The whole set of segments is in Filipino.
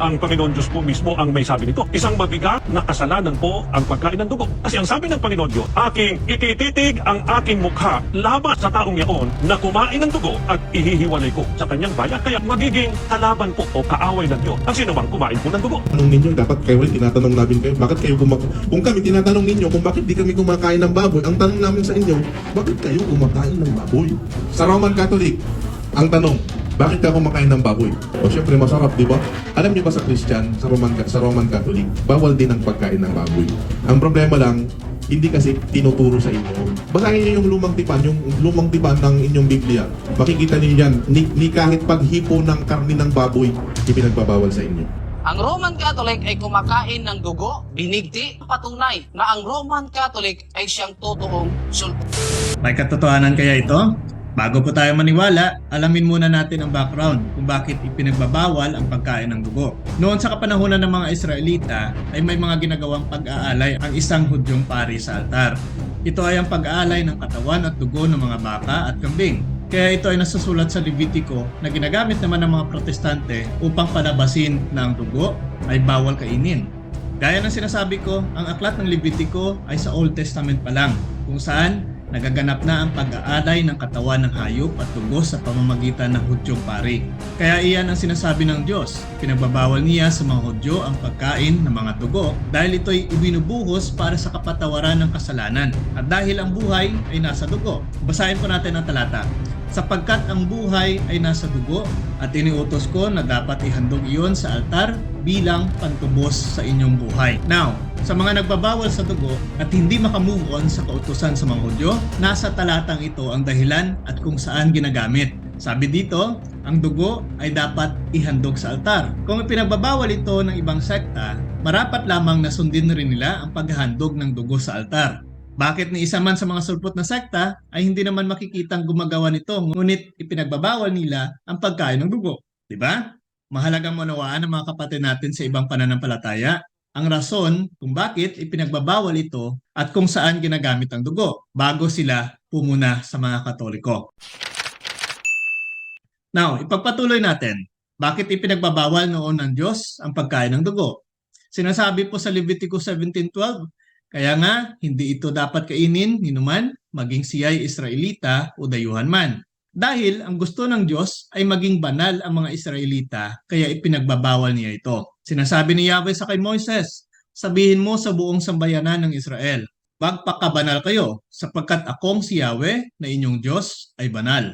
ang Panginoon Diyos po mismo ang may sabi nito. Isang mabigat na kasalanan po ang pagkain ng dugo. Kasi ang sabi ng Panginoon Diyos, aking itititig ang aking mukha laban sa taong yaon na kumain ng dugo at ihihiwalay ko sa kanyang bayan. Kaya magiging kalaban po o kaaway ng Diyos ang sino mang kumain po ng dugo. Tanong ninyo, dapat kayo rin tinatanong namin kayo, bakit kayo kumakain? Kung kami tinatanong ninyo kung bakit di kami kumakain ng baboy, ang tanong namin sa inyo, bakit kayo kumakain ng baboy? Sa Roman Catholic, ang tanong, bakit ka kumakain ng baboy? O syempre masarap, di ba? Alam niyo ba sa Christian, sa Roman, sa Roman Catholic, bawal din ang pagkain ng baboy. Ang problema lang, hindi kasi tinuturo sa inyo. Basahin niyo yung lumang tipan, yung lumang tipan ng inyong Biblia. Makikita niyo yan, ni, ni kahit paghipo ng karni ng baboy, ipinagbabawal sa inyo. Ang Roman Catholic ay kumakain ng dugo, binigti, patunay na ang Roman Catholic ay siyang totoong sultan. May katotohanan kaya ito? Bago po tayo maniwala, alamin muna natin ang background kung bakit ipinagbabawal ang pagkain ng dugo. Noon sa kapanahonan ng mga Israelita ay may mga ginagawang pag-aalay ang isang hudyong pari sa altar. Ito ay ang pag-aalay ng katawan at dugo ng mga baka at kambing. Kaya ito ay nasusulat sa Levitico na ginagamit naman ng mga protestante upang palabasin na ang dugo ay bawal kainin. Gaya ng sinasabi ko, ang aklat ng Levitico ay sa Old Testament pa lang, kung saan nagaganap na ang pag-aalay ng katawan ng hayop at dugo sa pamamagitan ng Hudyong pari. Kaya iyan ang sinasabi ng Diyos. Pinagbabawal niya sa mga Hudyo ang pagkain ng mga dugo dahil ito'y ibinubuhos para sa kapatawaran ng kasalanan. At dahil ang buhay ay nasa dugo. Basahin po natin ang talata sapagkat ang buhay ay nasa dugo at iniutos ko na dapat ihandog iyon sa altar bilang pantubos sa inyong buhay. Now, sa mga nagbabawal sa dugo at hindi makamove on sa kautusan sa mga Hudyo, nasa talatang ito ang dahilan at kung saan ginagamit. Sabi dito, ang dugo ay dapat ihandog sa altar. Kung ipinagbabawal ito ng ibang sekta, marapat lamang na sundin rin nila ang paghahandog ng dugo sa altar. Bakit ni isa man sa mga sulpot na sekta ay hindi naman makikitang gumagawa nito ngunit ipinagbabawal nila ang pagkain ng dugo? Di ba? Mahalagang manawaan ng mga kapatid natin sa ibang pananampalataya ang rason kung bakit ipinagbabawal ito at kung saan ginagamit ang dugo bago sila pumuna sa mga katoliko. Now, ipagpatuloy natin. Bakit ipinagbabawal noon ng Diyos ang pagkain ng dugo? Sinasabi po sa Leviticus 17.12, kaya nga, hindi ito dapat kainin ni numan, maging siya'y Israelita o dayuhan man. Dahil ang gusto ng Diyos ay maging banal ang mga Israelita, kaya ipinagbabawal niya ito. Sinasabi ni Yahweh sa kay Moises, sabihin mo sa buong sambayanan ng Israel, magpakabanal kayo, sapagkat akong si Yahweh na inyong Diyos ay banal.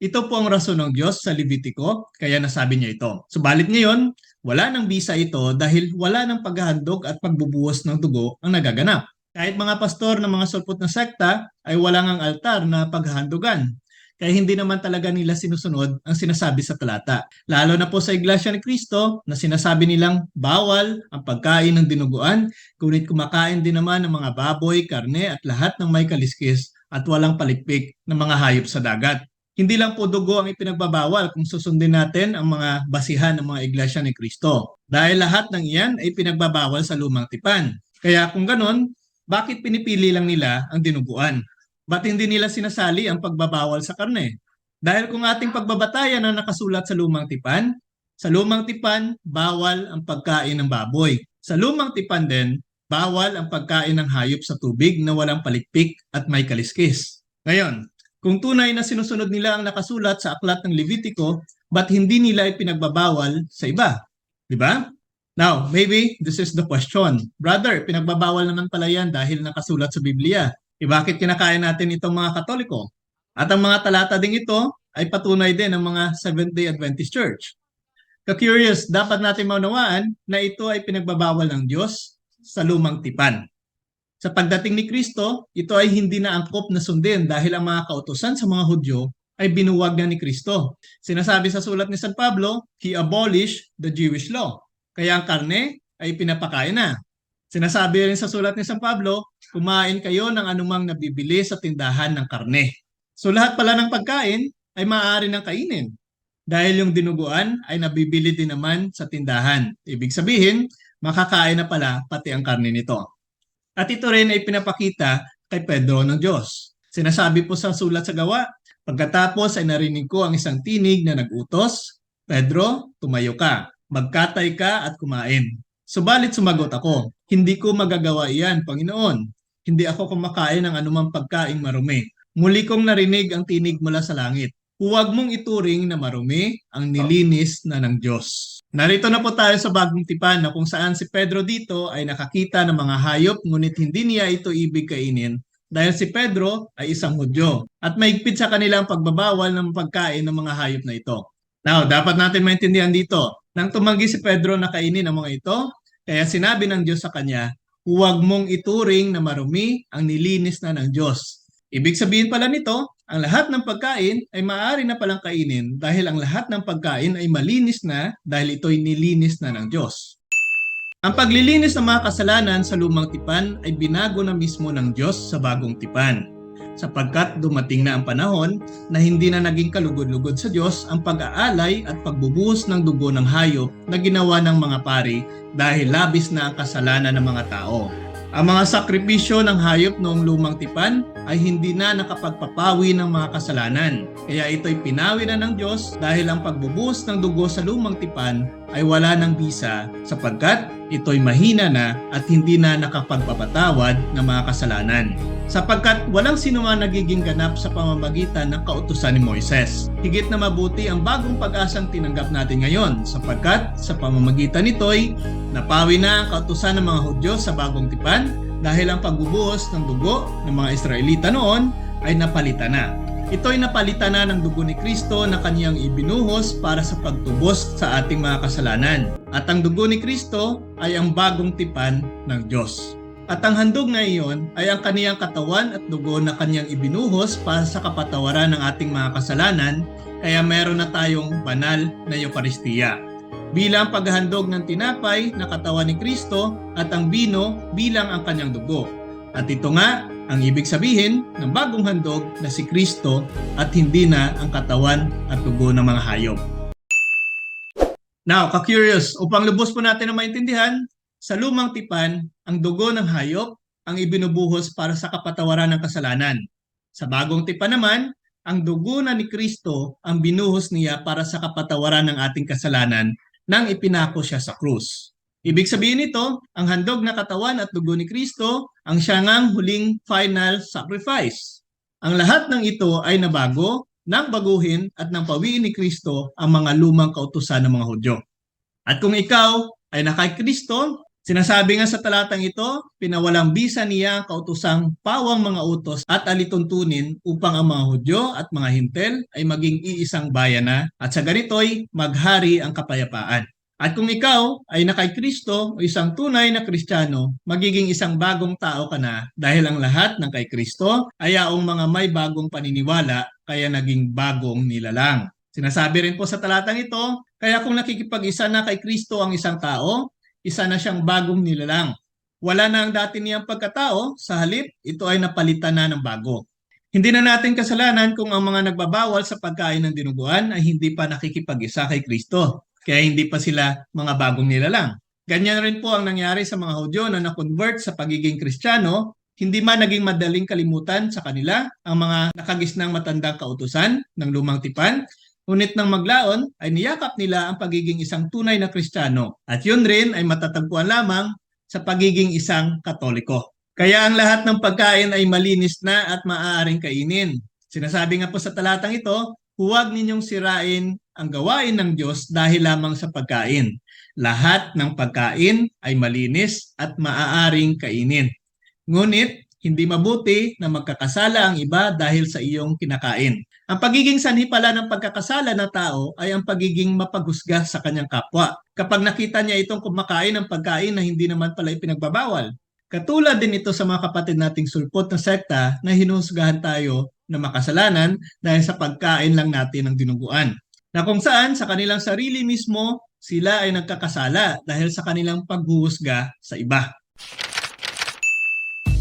Ito po ang rason ng Diyos sa Levitico, kaya nasabi niya ito. Subalit ngayon, wala nang bisa ito dahil wala nang paghahandog at pagbubuhos ng dugo ang nagaganap. Kahit mga pastor ng mga sulpot na sekta ay wala ngang altar na paghahandogan. Kaya hindi naman talaga nila sinusunod ang sinasabi sa talata. Lalo na po sa Iglesia ni Cristo na sinasabi nilang bawal ang pagkain ng dinuguan, ngunit kumakain din naman ng mga baboy, karne at lahat ng may kaliskis at walang palikpik ng mga hayop sa dagat. Hindi lang po dugo ang ipinagbabawal kung susundin natin ang mga basihan ng mga iglesia ni Kristo. Dahil lahat ng iyan ay pinagbabawal sa lumang tipan. Kaya kung ganon, bakit pinipili lang nila ang dinuguan? Ba't hindi nila sinasali ang pagbabawal sa karne? Dahil kung ating pagbabatayan ang nakasulat sa lumang tipan, sa lumang tipan, bawal ang pagkain ng baboy. Sa lumang tipan din, bawal ang pagkain ng hayop sa tubig na walang palikpik at may kaliskis. Ngayon, kung tunay na sinusunod nila ang nakasulat sa aklat ng Levitico, ba't hindi nila ipinagbabawal sa iba? Di ba? Now, maybe this is the question. Brother, pinagbabawal naman pala yan dahil nakasulat sa Biblia. E bakit kinakain natin itong mga Katoliko? At ang mga talata ding ito ay patunay din ng mga Seventh-day Adventist Church. Ka-curious, dapat natin maunawaan na ito ay pinagbabawal ng Diyos sa lumang tipan. Sa pagdating ni Kristo, ito ay hindi na angkop na sundin dahil ang mga kautosan sa mga Hudyo ay binuwag na ni Kristo. Sinasabi sa sulat ni San Pablo, He abolished the Jewish law. Kaya ang karne ay pinapakain na. Sinasabi rin sa sulat ni San Pablo, kumain kayo ng anumang nabibili sa tindahan ng karne. So lahat pala ng pagkain ay maaari ng kainin. Dahil yung dinuguan ay nabibili din naman sa tindahan. Ibig sabihin, makakain na pala pati ang karne nito. At ito rin ay pinapakita kay Pedro ng Diyos. Sinasabi po sa sulat sa gawa, pagkatapos ay narinig ko ang isang tinig na nagutos, Pedro, tumayo ka. magkatay ka at kumain. Subalit sumagot ako, hindi ko magagawa iyan, Panginoon. Hindi ako kumakain ng anumang pagkaing marumi. Muli kong narinig ang tinig mula sa langit. Huwag mong ituring na marumi ang nilinis na ng Diyos. Narito na po tayo sa bagong tipan na kung saan si Pedro dito ay nakakita ng mga hayop ngunit hindi niya ito ibig kainin dahil si Pedro ay isang Hudyo at mahigpit sa kanilang pagbabawal ng pagkain ng mga hayop na ito. Now, dapat natin maintindihan dito, nang tumanggi si Pedro na kainin ang mga ito, kaya sinabi ng Diyos sa kanya, huwag mong ituring na marumi ang nilinis na ng Diyos. Ibig sabihin pala nito, ang lahat ng pagkain ay maaari na palang kainin dahil ang lahat ng pagkain ay malinis na dahil ito'y nilinis na ng Diyos. Ang paglilinis ng mga kasalanan sa lumang tipan ay binago na mismo ng Diyos sa bagong tipan sapagkat dumating na ang panahon na hindi na naging kalugod-lugod sa Diyos ang pag-aalay at pagbubuhos ng dugo ng hayop na ginawa ng mga pari dahil labis na ang kasalanan ng mga tao. Ang mga sakripisyo ng hayop noong lumang tipan ay hindi na nakapagpapawi ng mga kasalanan. Kaya ito'y pinawi na ng Diyos dahil ang pagbubuhos ng dugo sa lumang tipan ay wala ng bisa sapagkat ito'y mahina na at hindi na nakapagpapatawad ng mga kasalanan. Sapagkat walang sino man nagiging ganap sa pamamagitan ng kautusan ni Moises. Higit na mabuti ang bagong pag-asang tinanggap natin ngayon sapagkat sa pamamagitan nito'y napawi na ang kautusan ng mga Hudyo sa bagong tipan dahil ang pagbubuhos ng dugo ng mga Israelita noon ay napalitan na. Ito'y napalitan na ng dugo ni Kristo na kaniyang ibinuhos para sa pagtubos sa ating mga kasalanan. At ang dugo ni Kristo ay ang bagong tipan ng Diyos. At ang handog na iyon ay ang kaniyang katawan at dugo na kaniyang ibinuhos para sa kapatawaran ng ating mga kasalanan, kaya meron na tayong banal na Eukaristiya. Bilang paghahandog ng tinapay na katawan ni Kristo at ang bino bilang ang kanyang dugo. At ito nga ang ibig sabihin ng bagong handog na si Kristo at hindi na ang katawan at dugo ng mga hayop. Now, ka-curious, upang lubos po natin na maintindihan, sa lumang tipan, ang dugo ng hayop ang ibinubuhos para sa kapatawaran ng kasalanan. Sa bagong tipan naman, ang dugo na ni Kristo ang binuhos niya para sa kapatawaran ng ating kasalanan nang ipinako siya sa krus. Ibig sabihin nito, ang handog na katawan at dugo ni Kristo ang siya ngang huling final sacrifice. Ang lahat ng ito ay nabago nang baguhin at nang pawiin ni Kristo ang mga lumang kautusan ng mga Hudyo. At kung ikaw ay nakay Kristo, sinasabi nga sa talatang ito, pinawalang bisa niya ang kautusang pawang mga utos at alituntunin upang ang mga Hudyo at mga Hintel ay maging iisang bayan na at sa ganito'y maghari ang kapayapaan. At kung ikaw ay nakay Kristo o isang tunay na Kristiyano, magiging isang bagong tao ka na dahil ang lahat ng kay Kristo ay aong mga may bagong paniniwala kaya naging bagong nilalang. Sinasabi rin po sa talatang ito, kaya kung nakikipag-isa na kay Kristo ang isang tao, isa na siyang bagong nilalang. Wala na ang dati niyang pagkatao, sa halip, ito ay napalitan na ng bago. Hindi na natin kasalanan kung ang mga nagbabawal sa pagkain ng dinuguan ay hindi pa nakikipag-isa kay Kristo. Kaya hindi pa sila mga bagong nilalang. Ganyan rin po ang nangyari sa mga Hudyo na na-convert sa pagiging Kristiyano, hindi man naging madaling kalimutan sa kanila ang mga nakagisnang matandang kautusan ng lumang tipan, ngunit nang maglaon ay niyakap nila ang pagiging isang tunay na Kristiyano. At yun rin ay matatagpuan lamang sa pagiging isang Katoliko. Kaya ang lahat ng pagkain ay malinis na at maaaring kainin. Sinasabi nga po sa talatang ito, huwag ninyong sirain ang gawain ng Diyos dahil lamang sa pagkain. Lahat ng pagkain ay malinis at maaaring kainin. Ngunit, hindi mabuti na magkakasala ang iba dahil sa iyong kinakain. Ang pagiging sanhi pala ng pagkakasala na tao ay ang pagiging mapaghusga sa kanyang kapwa. Kapag nakita niya itong kumakain ng pagkain na hindi naman pala ipinagbabawal. Katulad din ito sa mga kapatid nating sulpot na sekta na hinuhusgahan tayo na makasalanan dahil sa pagkain lang natin ng dinuguan na kung saan sa kanilang sarili mismo sila ay nagkakasala dahil sa kanilang paghuhusga sa iba.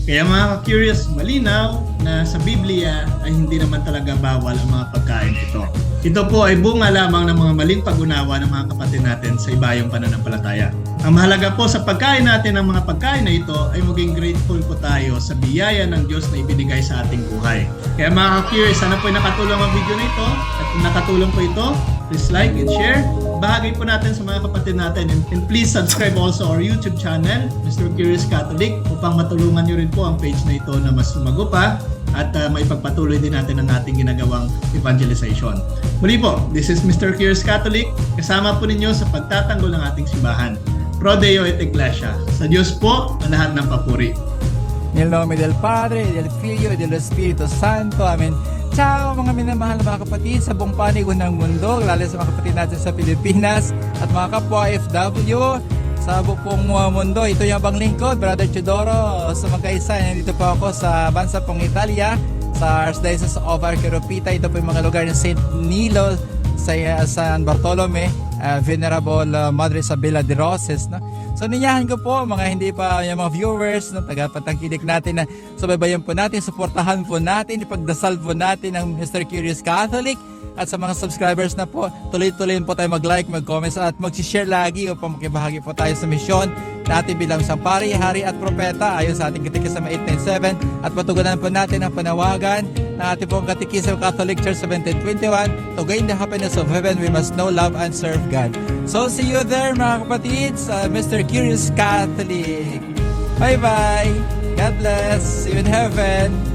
Kaya mga curious malinaw na sa Biblia ay hindi naman talaga bawal ang mga pagkain ito. Ito po ay bunga lamang ng mga maling pag-unawa ng mga kapatid natin sa ibayong pananampalataya. Ang mahalaga po sa pagkain natin ng mga pagkain na ito ay maging grateful po tayo sa biyaya ng Diyos na ibinigay sa ating buhay. Kaya mga ka-curious, sana po ay nakatulong ang video na ito. At kung nakatulong po ito, please like and share. Bahagi po natin sa mga kapatid natin. And, and please subscribe also our YouTube channel, Mr. Curious Catholic, upang matulungan nyo rin po ang page na ito na mas lumago pa at uh, maipagpatuloy din natin ang ating ginagawang evangelization. Muli po, this is Mr. Curious Catholic. Kasama po ninyo sa pagtatanggol ng ating simbahan. Pro Deo et Iglesia. Sa Diyos po ang lahat ng papuri. Nel nome del Padre, del Figlio, e dello Spirito Santo. Amen. Ciao mga minamahal na mga kapatid sa buong panig ng mundo, lalo sa mga kapatid natin sa Pilipinas at mga kapwa FW sa buong uh, mundo. Ito yung abang lingkod, Brother Chidoro. Sa magkaisa, nandito po ako sa bansa pong Italia, sa Archdiocese of Arqueropita. Ito po yung mga lugar ng St. Nilo, sa uh, San Bartolome, uh, Venerable uh, Madre Isabella de Roses. No? So ninyahan ko po mga hindi pa yung mga viewers no, tagapatangkilik natin na subaybayan po natin, suportahan po natin, ipagdasal po natin ang Mr. Curious Catholic at sa mga subscribers na po, tuloy-tuloy po tayo mag-like, mag-comment at mag-share lagi upang makibahagi po tayo sa misyon natin bilang isang pari, hari at propeta ayon sa ating katikisama 897 at patugunan po natin ang panawagan ng ating pong katikisama Catholic Church 1721 to gain the happiness of heaven we must know, love and serve God. So see you there mga kapatid sa Mr. Curious Catholic. Bye bye! God bless! See you in heaven!